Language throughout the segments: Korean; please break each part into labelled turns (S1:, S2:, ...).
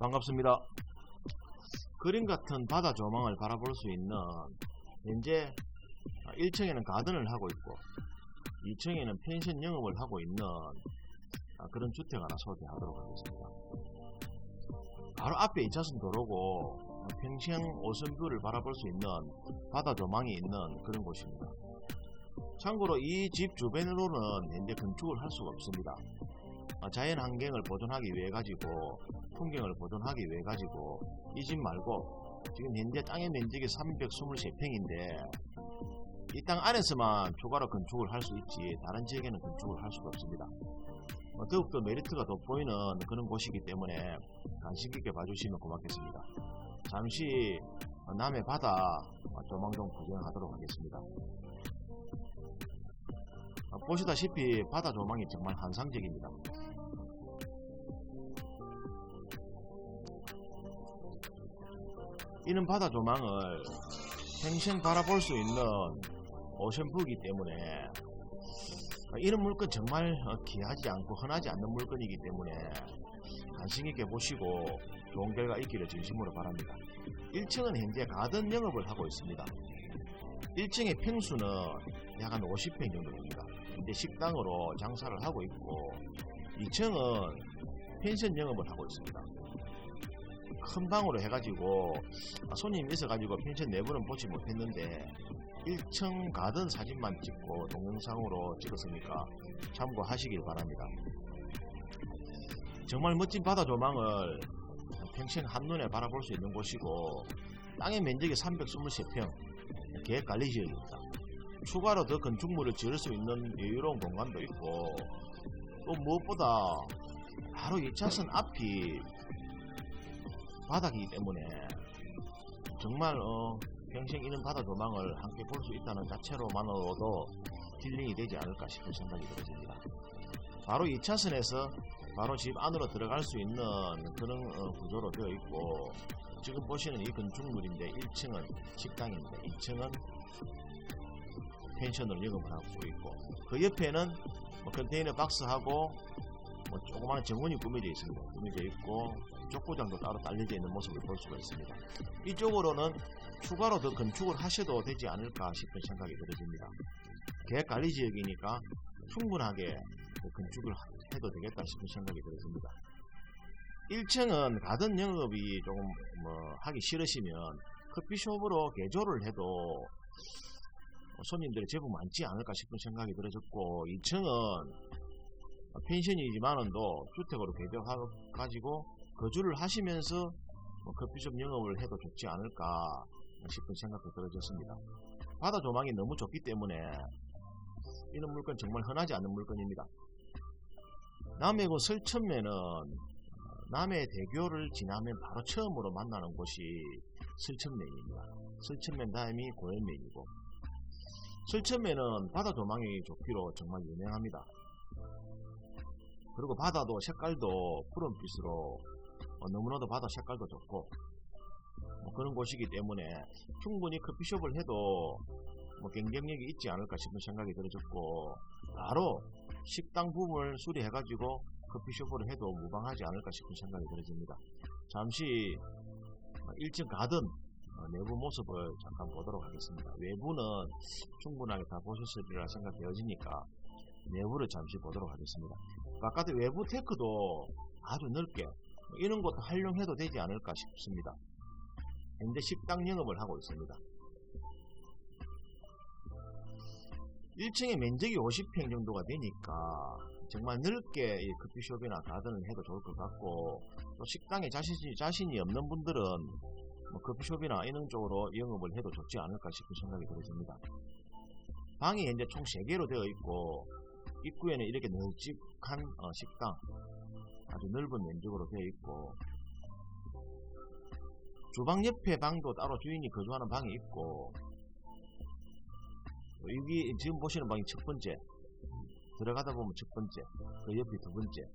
S1: 반갑습니다. 그림 같은 바다 조망을 바라볼 수 있는 현재 1층에는 가든을 하고 있고 2층에는 펜션 영업을 하고 있는 아, 그런 주택 하나 소개하도록 하겠습니다. 바로 앞에 2차선 도로고 평생 오션뷰를 바라볼 수 있는 바다 조망이 있는 그런 곳입니다. 참고로 이 집 주변으로는 현재 건축을 할 수가 없습니다. 아, 자연 환경을 보존하기 위해 가지고 풍경을 보존하기 위해 가지고 이 집 말고 지금 현재 땅의 면적이 323평인데 이 땅 안에서만 추가로 건축을 할 수 있지 다른 지역에는 건축을 할 수가 없습니다. 어, 더욱더 메리트가 돋보이는 그런 곳이기 때문에 관심 있게 봐주시면 고맙겠습니다. 잠시 어, 남해 바다 어, 조망 좀 구경하도록 하겠습니다. 어, 보시다시피 바다 조망이 정말 환상적입니다. 이런 바다 조망을 평생 바라볼 수 있는 오션뷰이기 때문에 어, 이런 물건 정말 어, 귀하지 않고 흔하지 않는 물건이기 때문에 관심 있게 보시고 좋은 결과 있기를 진심으로 바랍니다. 1층은 현재 가든 영업을 하고 있습니다. 1층의 평수는 약 한 50평 정도 됩니다. 현재 식당으로 장사를 하고 있고 2층은 펜션 영업을 하고 있습니다. 큰 방으로 해가지고 아, 손님이 있어가지고 펜션 내부는 보지 못했는데 1층 가든 사진만 찍고 동영상으로 찍었으니까 참고하시길 바랍니다. 정말 멋진 바다 조망을 평생 한눈에 바라볼 수 있는 곳이고 땅의 면적이 323평 계획 관리 지역입니다. 추가로 더 건축물을 지을 수 있는 여유로운 공간도 있고 또 무엇보다 바로 2차선 앞이 바닥이기 때문에 정말 어, 평생 이런 바다 조망을 함께 볼 수 있다는 자체로만으로도 힐링이 되지 않을까 싶은 생각이 들어집니다. 바로 2차선에서 바로 집 안으로 들어갈 수 있는 그런 어, 구조로 되어 있고 지금 보시는 이 건축물인데 1층은 식당인데 2층은 펜션으로 영업을 하고 있고 그 옆에는 뭐 컨테이너 박스하고 뭐 조그마한 정원이 꾸며져 있습니다. 꾸며져 있고 족구장도 따로 딸려져 있는 모습을 볼 수가 있습니다. 이쪽으로는 추가로 더 건축을 하셔도 되지 않을까 싶은 생각이 들어집니다. 계획관리 지역이니까 충분하게 그 건축을 해도 되겠다 싶은 생각이 들어집니다. 1층은 가든 영업이 조금 뭐 하기 싫으시면 커피숍으로 개조를 해도 손님들이 제법 많지 않을까 싶은 생각이 들어졌고 2층은 펜션이지만은도 주택으로 개조해가지고 거주를 하시면서 뭐 커피숍 영업을 해도 좋지 않을까 싶은 생각도 들어졌습니다. 바다 조망이 너무 좋기 때문에 이런 물건 정말 흔하지 않는 물건입니다. 남해고 설천면은 남해 대교를 지나면 바로 처음으로 만나는 곳이 설천면입니다. 설천면 다음이 고현면이고 설천면은 바다 조망이 좋기로 정말 유명합니다. 그리고 바다도 색깔도 푸른빛으로 어, 너무나도 바다 색깔도 좋고 뭐 그런 곳이기 때문에 충분히 커피숍을 해도 뭐 경쟁력이 있지 않을까 싶은 생각이 들어졌고 바로 식당 부분을 수리해가지고 커피숍으로 해도 무방하지 않을까 싶은 생각이 들어집니다. 잠시 1층 가든 어, 내부 모습을 잠깐 보도록 하겠습니다. 외부는 충분하게 다 보셨으리라 생각되어지니까 내부를 잠시 보도록 하겠습니다. 바깥의 외부 테크도 아주 넓게 뭐 이런 것도 활용해도 되지 않을까 싶습니다. 현재 식당 영업을 하고 있습니다. 1층의 면적이 50평 정도가 되니까 정말 넓게 이 커피숍이나 가든을 해도 좋을 것 같고 또 식당에 자신이, 자신이 없는 분들은 뭐 커피숍이나 이런 쪽으로 영업을 해도 좋지 않을까 싶은 생각이 들어집니다. 방이 현재 총 3개로 되어 있고 입구에는 이렇게 널찍한 어, 식당 아주 넓은 면적으로 되어 있고 주방 옆에 방도 따로 주인이 거주하는 방이 있고 여기 지금 보시는 방이 첫 번째 들어가다 보면 첫 번째 그 옆이 두 번째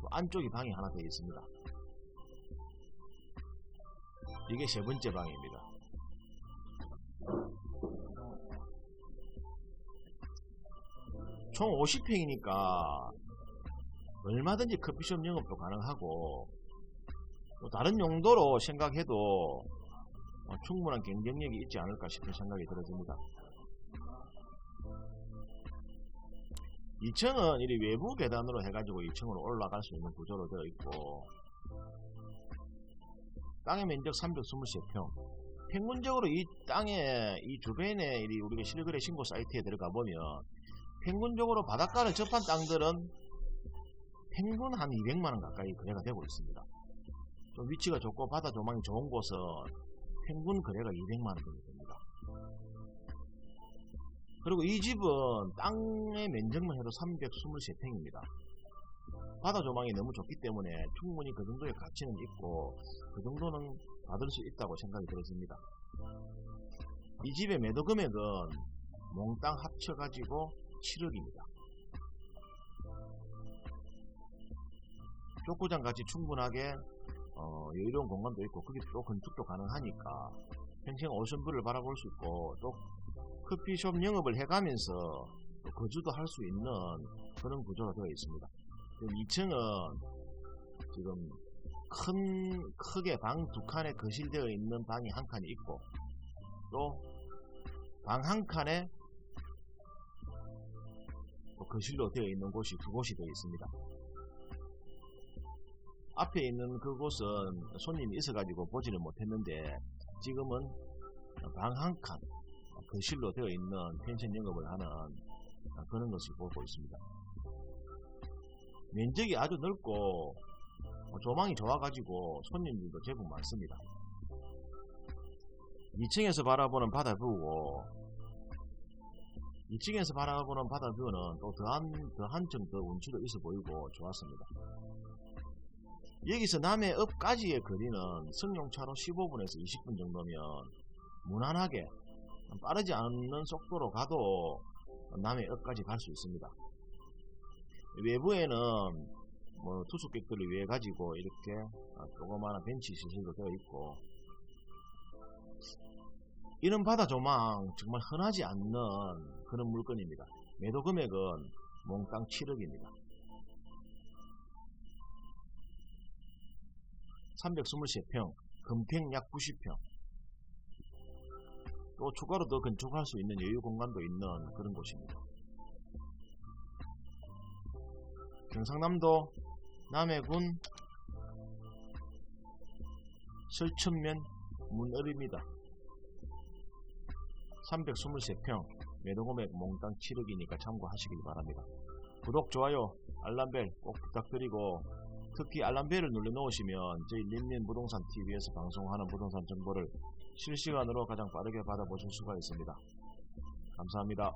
S1: 또 안쪽이 방이 하나 되어 있습니다. 이게 세 번째 방입니다. 총 50평이니까 얼마든지 커피숍 영업도 가능하고 뭐 다른 용도로 생각해도 어, 충분한 경쟁력이 있지 않을까 싶은 생각이 들어집니다. 2층은 이 외부 계단으로 해가지고 2층으로 올라갈 수 있는 구조로 되어 있고 땅의 면적 323평 평균적으로 이 땅에 이 주변에 이 우리가 실거래 신고 사이트에 들어가 보면 평균적으로 바닷가를 접한 땅들은 평균 한 200만 원 가까이 거래가 되고 있습니다. 좀 위치가 좋고 바다 조망이 좋은 곳은 평균 거래가 200만 원 정도 됩니다. 그리고 이 집은 땅의 면적만 해도 323평입니다. 바다 조망이 너무 좋기 때문에 충분히 그 정도의 가치는 있고 그 정도는 받을 수 있다고 생각이 들어집니다. 이 집의 매도 금액은 몽땅 합쳐가지고 7억입니다. 족구장 같이 충분하게 어, 여유로운 공간도 있고 거기 또 건축도 가능하니까 평생 오션뷰를 바라볼 수 있고 또 커피숍 영업을 해가면서 또 거주도 할 수 있는 그런 구조가 되어 있습니다. 2층은 지금 큰 크게 방 두 칸에 거실되어 있는 방이 한 칸이 있고 또 방 한 칸에 또 거실로 되어 있는 곳이 두 곳이 되어 있습니다. 앞에 있는 그곳은 손님이 있어가지고 보지를 못했는데 지금은 방 한 칸 거실로 되어 있는 펜션 영업을 하는 그런 것을 보고 있습니다. 면적이 아주 넓고 어, 조망이 좋아가지고 손님들도 제법 많습니다. 2층에서 바라보는 바다 뷰고 2층에서 바라보는 바다 뷰는 또 더한 더 한층 더 운치도 있어 보이고 좋았습니다. 여기서 남해 읍까지의 거리는 승용차로 15분에서 20분 정도면 무난하게 빠르지 않는 속도로 가도 남해 읍까지 갈 수 있습니다. 외부에는 뭐 투숙객들을 위해 가지고 이렇게 조그마한 벤치 시설도 되어 있고 이런 바다 조망 정말 흔하지 않는 그런 물건입니다. 매도 금액은 몽땅 7억입니다. 323평, 금평 약 90평. 또 추가로 더 건축할 수 있는 여유 공간도 있는 그런 곳입니다. 경상남도 남해군 설천면 문어리입니다. 323평 매도금액 몽땅 7억이니까 참고하시길 바랍니다. 구독, 좋아요, 알람벨 꼭 부탁드리고 특히 알람벨을 눌러 놓으시면 저희 린린 부동산 TV에서 방송하는 부동산 정보를 실시간으로 가장 빠르게 받아보실 수가 있습니다. 감사합니다.